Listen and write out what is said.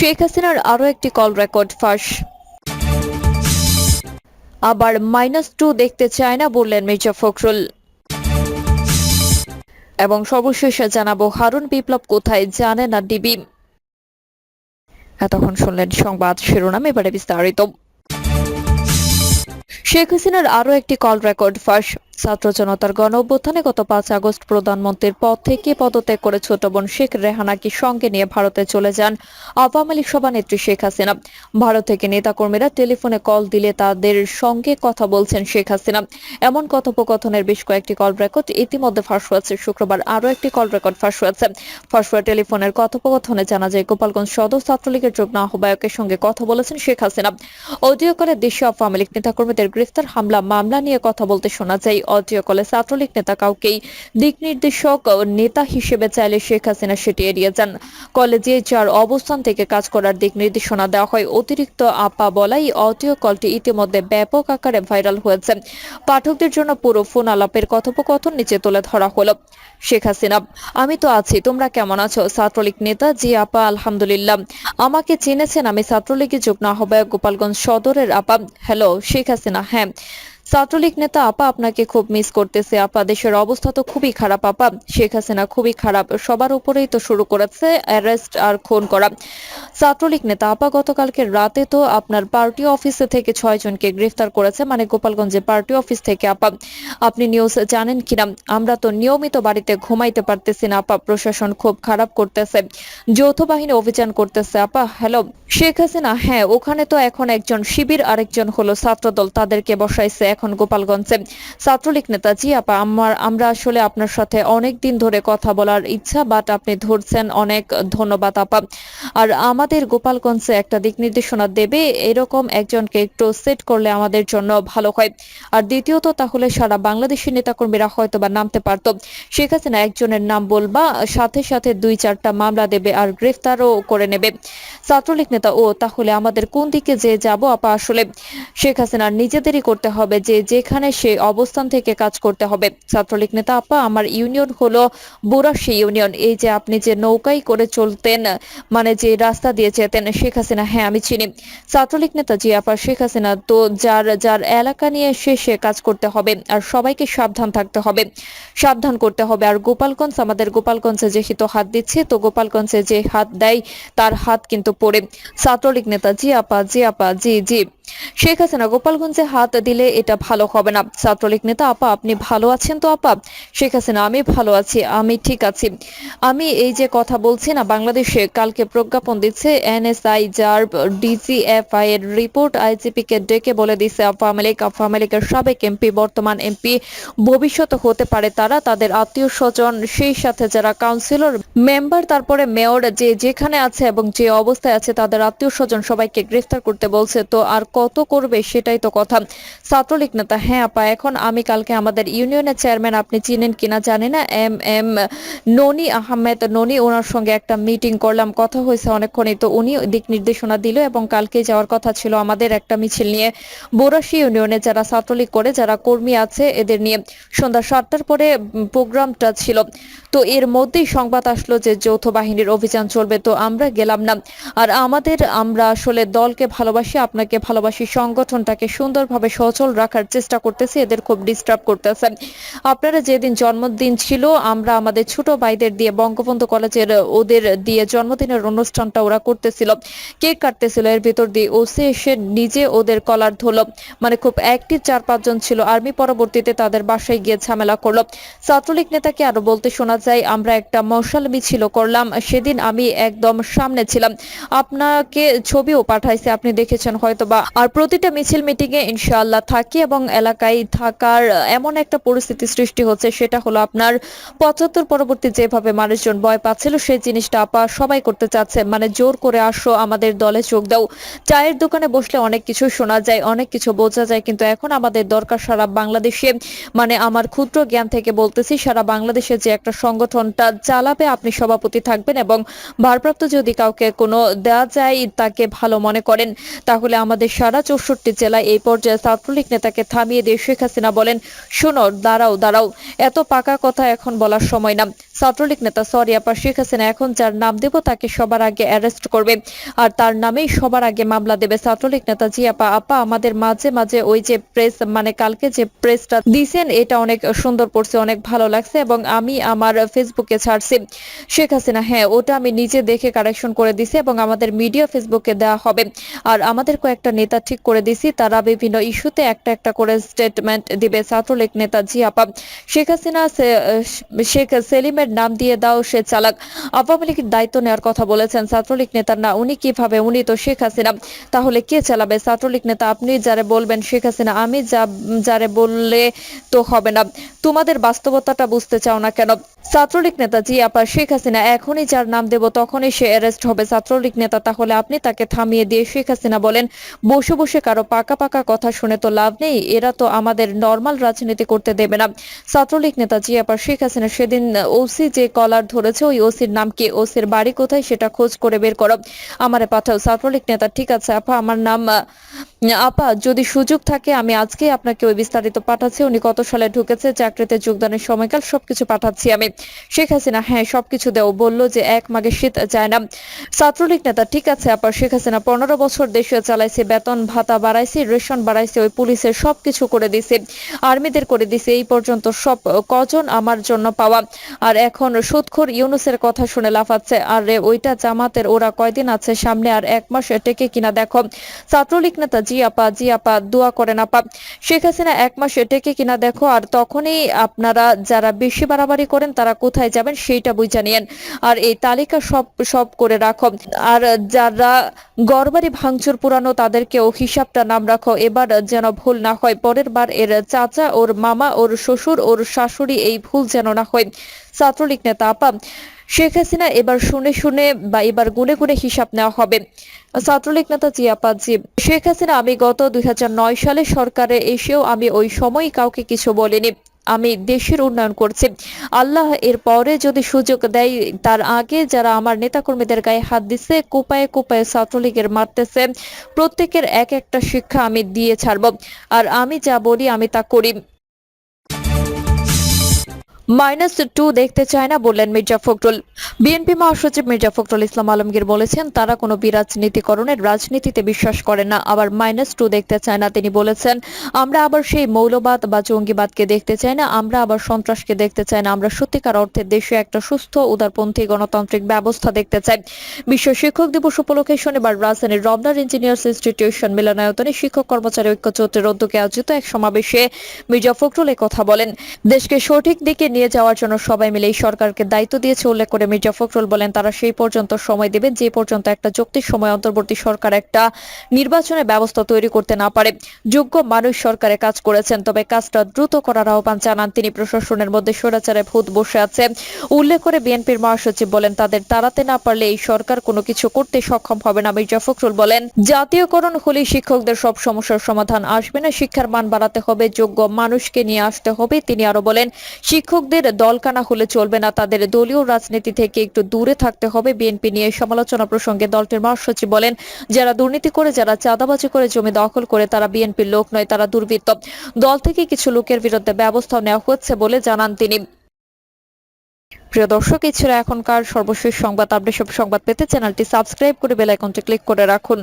শেখ হাসিনার আরও একটি কল রেকর্ড ফাঁস। আবার মাইনাস টু দেখতে চায় না বললেন মির্জা ফখরুল। এবং সর্বশেষে জানাব, হারুন বিপ্লব কোথায় জানে না ডিবি। এতক্ষণ শুনলেন সংবাদ শিরোনাম, এবারে বিস্তারিত। শেখ হাসিনার আরও একটি কল রেকর্ড ফাঁস। ছাত্র জনতার গণ অভ্যুত্থানে গত পাঁচ আগস্ট প্রধানমন্ত্রীর পদ থেকে পদত্যাগ করে ছোট বোন শেখ রেহানাকে সঙ্গে নিয়ে ভারতে চলে যান আওয়ামী লীগ সভানেত্রী শেখ হাসিনা। ভারত থেকে নেতাকর্মীরা টেলিফোনে কল দিলে তাদের সঙ্গে কথা বলছেন শেখ হাসিনা। এমন কথোপকথনের বেশ কয়েকটি কল রেকর্ড ইতিমধ্যে ফাঁস হয়েছে। শুক্রবার আরও একটি কল রেকর্ড ফাঁস হয়েছে। ফাঁস হওয়া টেলিফোনের কথোপকথনে জানা যায়, গোপালগঞ্জ সদর ছাত্রলীগের যুগ্ম আহ্বায়কের সঙ্গে কথা বলেছেন শেখ হাসিনা। অডিও কলে দেশীয় আওয়ামী লীগ নেতাকর্মীদের গ্রেফতার হামলা, মামলা নিয়ে কথা বলতে শোনা যায়। অডিও কলে ছাত্রলীগ নেতা কাউকেই দিক নির্দেশক নেতা হিসেবে চাইলে শেখ হাসিনা সেটি এড়িয়ে যান। কলেজে যার অবস্থান থেকে কাজ করার দিক নির্দেশনা দেওয়া হয়, অতিরিক্ত আপা বলাই অডিও কলটি ইতিমধ্যে ব্যাপক আকারে ভাইরাল হয়েছে। পাঠকদের জন্য পুরো ফোন আলাপের কথোপকথন নিচে তুলে ধরা হলো। শেখ হাসিনা, আমি তো আছি, তোমরা কেমন আছো? ছাত্রলীগ নেতা? জি আপা, আলহামদুলিল্লাহ। আমাকে চিনেছেন আমি ছাত্রলীগের যুগ্ম আহ্বায়ক গোপালগঞ্জ সদরের আপা। হ্যালো, শেখ হাসিনা হ্যাঁ। ছাত্রলীগ নেতা আপা আপনাকে খুব মিস করতেছে। আপা দেশের অবস্থা তো খুবই খারাপ, আপা। শেখ হাসিনা খুবই খারাপ। সবার উপরেই তো শুরু করেছে অ্যারেস্ট আর খুন করা। ছাত্রলীগ নেতা আপা গতকালকে রাতে তো আপনার পার্টি অফিসে থেকে ছয় জনকে গ্রেফতার করেছে মানে গোপালগঞ্জে পার্টি অফিস থেকে, আপা। আপনি নিউজ জানেন কিনা? আমরা তো নিয়মিত বাড়িতে ঘুমাইতে পারতেছি না, আপা। প্রশাসন খুব খারাপ করতেছে। যৌথ বাহিনী অভিযান করতেছে, আপা। হ্যালো শেখ হাসিনা হ্যাঁ ওখানে তো এখন একজন শিবির আরেকজন হলো ছাত্রদল, তাদেরকে বসাইছে। এখন গোপালগঞ্জে। ছাত্রলীগ নেতা জি আপা, আমার আমরা আসলে আপনার সাথে অনেক দিন ধরে কথা বলার ইচ্ছা বাট আপনি ধরছেন অনেক ধন্যবাদ, আপা। আর আমাদের গোপালগঞ্জে একটা দিক নির্দেশনা দেবে, এরকম একজনকে একটু সেট করলে আমাদের জন্য ভালো হয়। আর দ্বিতীয়ত, তাহলে সারা বাংলাদেশের নেতাকর্মীরা হয়তো বা নামতে পারত। শেখ হাসিনা একজনের নাম বলবা, সাথে সাথে দুই চারটা মামলা দেবে আর গ্রেফতারও করে নেবে। ছাত্রলীগ নেতা, ও তাহলে আমাদের কোন দিকে যে যাব, আপা, আসলে শেখ হাসিনার নিজেদেরই করতে হবে যে যেখানে সে অবস্থান থেকে কাজ করতে হবে। ছাত্রলীগ নেতা আপা, আমার ইউনিয়ন হলো বুরাশি ইউনিয়ন। এই যে আপনি যে নৌকায় করে চলতেন মানে যে রাস্তা দিয়ে যেতেন, শেখ হাসিনা হ্যাঁ আমি চিনি। ছাত্রলীগ নেতা জি আপা, শেখ হাসিনা, তো যার যার এলাকা নিয়ে সে সে কাজ করতে হবে আর সবাইকে সাবধান থাকতে হবে। সাবধান করতে হবে। আর গোপালগঞ্জ, আমাদের গোপালগঞ্জে যেহেতু হাত দিচ্ছে, তো গোপালগঞ্জে যে হাত দেয়, তার হাত কিন্তু পড়ে। ছাত্রলীগ নেতা জি আপা জি আপা, জি জি। শেখ হাসিনা গোপালগঞ্জে হাত দিলে এটা ভালো হবে না। ছাত্রলীগ নেতা, আপা, আপনি ভালো আছেন তো, আপা? শেখ হাসিনা, আমি ভালো আছি, আমি ঠিক আছি। আমি এই যে কথা বলছি না, বাংলাদেশে কালকে প্রজ্ঞাপন দিচ্ছে, এনএসআই যার ডিজিএফআই এর রিপোর্ট আইজিপি কে ডেকে বলে দিচ্ছে আওয়ামী লীগ আওয়ামী লীগের সাবেক এমপি, বর্তমান এমপি ভবিষ্যতে হতে পারে তারা, তাদের আত্মীয় স্বজন, সেই সাথে যারা কাউন্সিলর, মেম্বার, তারপরে মেয়র যে যেখানে আছে এবং যে অবস্থায় আছে, তাদের আত্মীয় স্বজন সবাইকে গ্রেফতার করতে বলছে। তো আর কত করবে সেটাই তো কথা। ছাত্রলীগ নেতা হ্যাঁ আপা, এখন আমি কালকে আমাদের ইউনিয়নের চেয়ারম্যান আপনি চিনেন কিনা জানি না, এম এম ননি আহমেদ, ননি ওনার সঙ্গে একটা মিটিং করলাম, কথা হয়েছে অনেকক্ষণই, তো উনি দিক নির্দেশনা দিল এবং কালকে যাওয়ার কথা ছিল আমাদের একটা মিছিল নিয়ে। বোরাশি ইউনিয়নে যারা ছাত্রলীগ করে, যারা কর্মী আছে, এদের নিয়ে সন্ধ্যা সাতটার পরে প্রোগ্রামটা ছিল। তো এর মধ্যেই সংবাদ আসলো যে যৌথ বাহিনীর অভিযান চলবে, তো আমরা গেলাম না। আর আমাদের, আমরা আসলে দলকে ভালোবাসি, আপনাকে ভালোবাসি, সংগঠনটাকে সুন্দরভাবে সচল রাখার চেষ্টা করতেছি, এদের খুব ডিস্টার্ব করতেছে। আপনারা যেদিন জন্মদিন ছিল, আমরা আমাদের ছোট ভাইদের দিয়ে বঙ্গবন্ধু কলেজের, ওদের দিয়ে জন্মদিনের অনুষ্ঠানটা ওরা করতেছিল। কেক কাটতেছিল, এর ভিতর দিয়ে ওসে এসে নিজে ওদের কলার ধরলো মানে খুব অ্যাক্টিভ চার পাঁচজন ছিল আর্মি পরবর্তীতে তাদের বাসায় গিয়ে ঝামেলা করল। ছাত্রলীগ নেতাকে আরও বলতে শোনা যায় আমরা একটা মশাল মিছিল করলাম। সেদিন আমি একদম সামনে ছিলাম। আপনাকে ছবিও পাঠাইছে, আপনি দেখেছেন হয়তোবা। আর প্রতিটা মিছিল মিটিং এ ইনশাআল্লাহ থাকি এবং এলাকায় থাকার এমন একটা পরিস্থিতি সৃষ্টি হচ্ছে, সেটা হলো আপনার পঁচাত্তর পরবর্তী যেভাবে মানুষজন ভয় পাচ্ছিল, সেই জিনিসটা আপা সবাই করতে চাচ্ছে। মানে জোর করে আসো, আমাদের দলে যোগ দাও। চায়ের দোকানে বসলে অনেক কিছু শোনা যায়, অনেক কিছু বোঝা যায়, কিন্তু এখন আমাদের দরকার সারা বাংলাদেশে। মানে আমার ক্ষুদ্র জ্ঞান থেকে বলতেছি, সারা বাংলাদেশে যে একটা সংগঠনটা চালাবে, আপনি সভাপতি থাকবেন এবং ভারপ্রাপ্ত যদি কাউকে কোনো দেয়া যায় তাকে ভালো মনে করেন, তাহলে আমাদের সারা চৌষট্টি জেলায় এই পর্যায়ে ছাত্রলীগ নেতাকে থামিয়ে দিয়ে শেখ হাসিনা বলেন, শোনো, দাঁড়াও দাঁড়াও, এত পাকা কথা এখন বলার সময় না। ছাত্রলীগ নেতা সরি আপা শেখ হাসিনা এখন যার নাম দেব তাকে সবার আগে অ্যারেস্ট করবে। আর তার নামেই সবার আগে মামলা দেবে ছাত্রলীগ নেতা জি আপা। আমাদের মাঝে মাঝে ওই যে প্রেস মানে কালকে যে প্রেসটা দিছেন, এটা অনেক সুন্দর পড়ছে, অনেক ভালো লাগছে এবং আমি আমার ফেসবুকে ছাড়ছি। শেখ হাসিনা হ্যাঁ ওটা আমি নিজে দেখে কারেকশন করে দিছি এবং আমাদের মিডিয়া ফেসবুকে দেওয়া হবে। আর আমাদের কয়েকটা নেতা ঠিক করে দিছি, তারা বিভিন্ন ইস্যুতে একটা একটা করে স্টেটমেন্ট দিবে ছাত্রলীগ নেতা জিয়াপা। শেখ হাসিনা শেখ সেলিমের নাম দিয়ে দাও, সে চালাক। আওয়ামী লীগের দায়িত্ব নেওয়ার কথা বলেছেন ছাত্রলীগ নেতার না, উনি কীভাবে? উনি তো শেখ হাসিনা। তাহলে কে চালাবে? ছাত্রলীগ নেতা, আপনি যারে বলবেন শেখ হাসিনা, আমি যা যারে বললে তো হবে না। তোমাদের বাস্তবতাটা বুঝতে চাও না কেন? ছাত্রলীগ নেতা জি আপা শেখ হাসিনা এখনই যার নাম দেব তখনই সে অ্যারেস্ট হবে। ছাত্রলীগ নেতা তাহলে আপনি তাকে থামিয়ে দিয়ে শেখ হাসিনা বলেন, বসে বসে কারও পাকা পাকা কথা শুনে তো লাভ নেই, এরা তো আমাদের নর্মাল রাজনীতি করতে দেবে না। ছাত্রলীগ নেতা জি আপা শেখ হাসিনা সেদিন ওসি যে কলার ধরেছে, ওই ওসির নাম কি? ওসির বাড়ি কোথায়? সেটা খোঁজ করে বের করো। আমারে পাঠাও। ছাত্রলীগ নেতা, ঠিক আছে আপা, আমার নাম আপা, যদি সুযোগ থাকে, আমি আজকে আপনাকে ওই বিস্তারিত পাঠাচ্ছি। উনি কত সালে ঢুকেছে, চাকরিতে যোগদানের সময়কাল, সবকিছু পাঠাচ্ছি আমি। শেখ হাসিনা হ্যাঁ সবকিছু দেও। বলল যে, এক মাগে শীত যায় না। ছাত্রলীগ নেতা, ঠিক আছে, আপা, শেখ হাসিনা, পনেরো বছর দেশে চালাইছে, বেতন ভাতা বাড়াইছে, রেশন বাড়াইছে, ওই পুলিশের সবকিছু করে দিছে, আর্মিদের করে দিছে, এই পর্যন্ত সব কজন আমার জন্য পাওয়া। আর এখন সুদখোর ইউনুসের কথা শুনে লাফাচ্ছে, আর, ওইটা জামাতের, ওরা কয়দিন আছে সামনে, আর এক মাস টেকে কিনা, দেখো। ছাত্রলীগ নেতা জি আপা জি আপা, দোয়া করেন আপা। শেখ হাসিনা এক মাস টেকে কিনা দেখো, আর তখনই আপনারা যারা বেশি বাড়াবাড়ি করেন, তারা কোথায় যাবেন সেইটা বুঝা নিয়েন আর এই তালিকা সব সব করে রাখো। আর যারা গড়বাড়ি ভাঙচুর পুরানো, তাদেরকেও হিসাবটা নাম রাখো। এবার যেন ভুল না হয়, পরের বার এর চাচা, ওর মামা, ওর শ্বশুর, ওর শাশুড়ি, এই ভুল যেন না হয়। ছাত্রলীগ নেতা আপা শেখ হাসিনা এবার শুনে শুনে বা এবার গুনে গুনে হিসাব নেওয়া হবে। ছাত্রলীগ নেতা জিয়াপা জি শেখ হাসিনা, আমি গত দু হাজার নয় সালে সরকারে এসেও আমি ওই সময় কাউকে কিছু বলিনি। আমি দেশের উন্নয়ন করছি। আল্লাহ এর পরে যদি সুযোগ দেয়, তার আগে যারা আমার নেতাকর্মীদের গায়ে হাত দিচ্ছে কোপায়ে কোপায়ে ছাত্রলীগের মারতেছে। প্রত্যেকের এক একটা শিক্ষা আমি দিয়ে ছাড়ব। আর আমি যা বলি, আমি তা করি। মাইনাস টু দেখতে চায় না, বললেন মির্জা ফখরুল। বিএনপি মহাসচিব মির্জা ফখরুল ইসলাম আলমগীর বলেছেন, তারা কোনো বিরাজনীতিকরণের রাজনীতিতে বিশ্বাস করেন না, আবার মাইনাস টু দেখতে চায় না, তিনি বলেছেন, আমরা আবার সেই মৌলবাদ বা জঙ্গিবাদকে দেখতে চাই না, আমরা আবার সন্ত্রাসকে দেখতে চাই না, আমরা সত্যিকার অর্থে দেশে একটা সুস্থ, উদারপন্থী গণতান্ত্রিক ব্যবস্থা দেখতে চাই। বিশ্ব শিক্ষক দিবস উপলক্ষে শনিবার রাজধানীর রমনার ইঞ্জিনিয়ার্স ইনস্টিটিউশন মিলনায়তনে শিক্ষক কর্মচারী ঐক্য চৌধুরীর উদ্যোগে আয়োজিত এক সমাবেশে মির্জা ফখরুল কথা বলেন। দেশকে সঠিক দিকে নিয়ে যাওয়ার জন্য সবাই মিলে এই সরকারকে দায়িত্ব দিয়েছে, উল্লেখ করে মির্জা ফখরুল বলেন, তারা সেই পর্যন্ত সময় দেবেন যে পর্যন্ত একটা যৌক্তিক সময় অন্তর্বর্তী সরকার একটা নির্বাচনের ব্যবস্থা তৈরি করতে না পারে। যোগ্য মানুষ সরকারে কাজ করেছেন, তবে কাজটা দ্রুত করার আহ্বান জানান তিনি। প্রশাসনের মধ্যে স্বৈরাচারে ভূত বসে আছে। উল্লেখ করে বিএনপির মহাসচিব বলেন, তাদের তাড়াতে না পারলে এই সরকার কোনো কিছু করতে সক্ষম হবে না, মির্জা ফখরুল বলেন। জাতীয়করণ হলে শিক্ষকদের সব সমস্যার সমাধান আসবে না, শিক্ষার মান বাড়াতে হবে, যোগ্য মানুষকে নিয়ে আসতে হবে, তিনি আরও বলেন। শিক্ষকদের দলকানা হলে চলবে না। তাদের দলীয় রাজনীতি থেকে একটু দূরে থাকতে হবে। বিএনপি নিয়ে সমালোচনা প্রসঙ্গে দলটির মহাসচিব বলেন, যারা দুর্নীতি করে, যারা চাঁদাবাজি করে জমি দখল করে, তারা বিএনপির লোক নয়, তারা দুর্বৃত্ত। দল থেকে কিছু লোকের বিরুদ্ধে ব্যবস্থা নেওয়া হচ্ছে বলে জানান তিনি। প্রিয় দর্শক, এই ছিল এখনকার সর্বশেষ সংবাদ আপডেট। সব সংবাদ পেতে চ্যানেলটি সাবস্ক্রাইব করে বেল আইকনটি ক্লিক করে রাখুন।